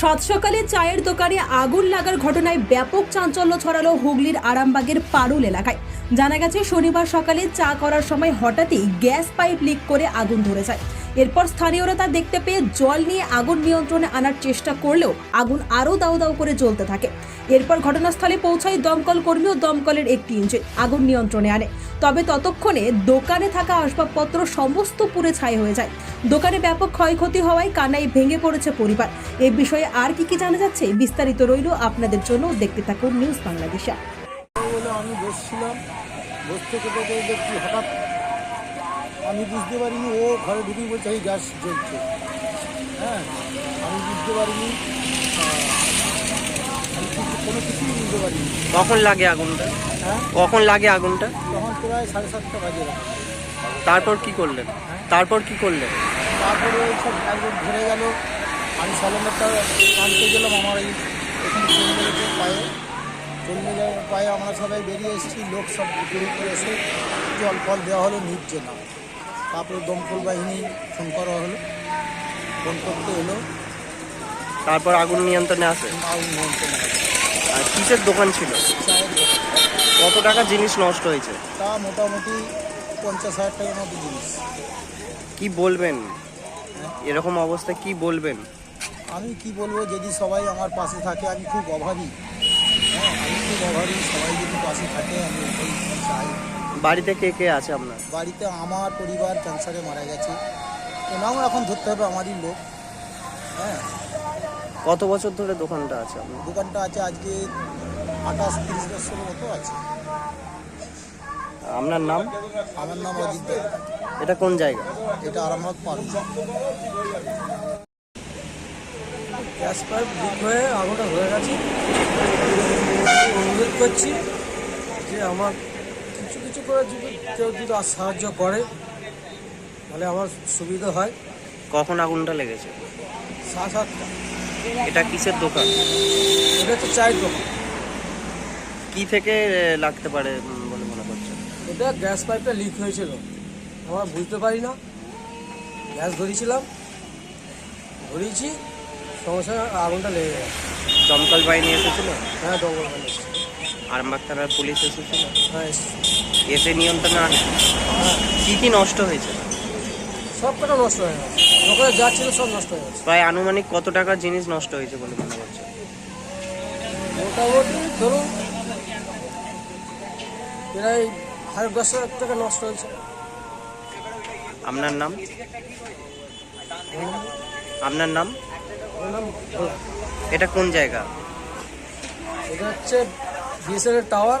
সাত সকালে চায়ের দোকানে আগুন লাগার ঘটনায় ব্যাপক চাঞ্চল্য ছড়ালো হুগলির আরামবাগের পারুল এলাকায়। জানা গেছে, শনিবার সকালে চা করার সময় হঠাৎই গ্যাস পাইপ লিক করে আগুন ধরে যায়। এরপর স্থানীয়রা তা দেখতে পেয়ে জল নিয়ে আগুন নিয়ন্ত্রণে আনার চেষ্টা করলেও আগুন আরও দাউ দাউ করে জ্বলতে থাকে। এরপর ঘটনাস্থলে পৌঁছায় দমকল কর্মী ও দমকলের একটি ইঞ্জিন আগুন নিয়ন্ত্রণে আনে। তবে ততক্ষণে দোকানে থাকা আসবাবপত্র সমস্ত পুড়ে ছাই হয়ে যায়। দোকানে ব্যাপক ক্ষয়ক্ষতি হওয়ায় কানাই ভেঙে পড়েছে পরিবার। এ বিষয়ে আর কি কি জানা যাচ্ছে বিস্তারিত রইল আপনাদের জন্য দেখতে থাকুন নিউজ বাংলাদেশা। আমি বসছিলাম। থেকে দেখছি হঠাৎ আমি বুঝতে পারিনি ও ঘরে ঢুকেই বলছে এই গ্যাস জ্বলছে। হ্যাঁ আমি বুঝতে পারিনি কোনো কিছুই বুঝতে পারিনি। কখন লাগে আগুনটা? হ্যাঁ? কখন লাগে আগুনটা? তখন প্রায় সাড়ে সাতটা বাজে। তারপর কি করলেন? তারপর কি করলেন? তারপরে ওই সব একদম ধরে গেল। আমি সিলিন্ডারটা আনতে গেলাম আমার এই এখানে পায়ে। চলে পায়ে আমরা সবাই বেরিয়ে এসেছি লোক সব করে এসে জল ফল দেওয়া হলো নিচ্ছে না তারপরে দমকল বাহিনী ফোন করা হলো। ফোন করতে এলো তারপর আগুন নিয়ন্ত্রণে আসে? আগুন নিয়ন্ত্রণে হলো। আর কিসের দোকান ছিল। কত টাকা জিনিস নষ্ট হয়েছে? তা মোটামুটি পঞ্চাশ হাজার টাকার মতো জিনিস। কি বলবেন? এরকম অবস্থায় কি বলবেন? আমি কি বলব যদি সবাই আমার পাশে থাকে আমি খুব অভাবী। হ্যাঁ আমি খুব অভাবী সবাই যদি পাশে থাকে আমি বাড়িতে কে কে আছে আপনার? বাড়িতে আমার পরিবার ক্যান্সারে মারা গেছে। ওনাও এখন ধরতে হবে আমারই লোক। হ্যাঁ। কত বছর ধরে দোকানটা আছে আপনার? দোকানটা আছে আজকে আঠাশ তিরিশ বছরের মতো আছে। আপনার নাম? আমার নাম অজিত দেব। এটা কোন জায়গা? এটা Arambagh Parul gas pipe leak হয়ে আগুনটা হয়ে গেছে। অনুরোধ করছি যে আমার কিছু করে যদি কেউ যদি সাহায্য করে তাহলে আমার সুবিধা হয়। কখন আগুনটা লেগেছে? সাত সাতটা। এটা কিসের দোকান? এটা হচ্ছে চায়ের দোকান। কি থেকে লাগতে পারে বলে মনে করছেন? এটা গ্যাস পাইপটা লিক হয়েছিল। আমরা বুঝতে পারি না। গ্যাস ধরিয়েছিলাম। ধরিয়েছি সঙ্গে সঙ্গে আগুনটা লেগে গেছে। দমকল বাহিনী এসেছিল? হ্যাঁ দমকল বাহিনী। আরামবাগ থানার পুলিশ এসেছিল? হ্যাঁ এসে নিয়ন্ত্রণে আনে কি কি নষ্ট হয়েছে? সব কটা নষ্ট হয়ে গেছে। দোকানে যা ছিল সব নষ্ট হয়ে গেছে। প্রায় আনুমানিক কত টাকার জিনিস নষ্ট হয়েছে বলে মনে করছে মোটামুটি ধরুন প্রায় সাড়ে দশ হাজার টাকা নষ্ট হয়েছে। আপনার নাম? আপনার নাম? এটা কোন জায়গা? এটা হচ্ছে BSNL tower.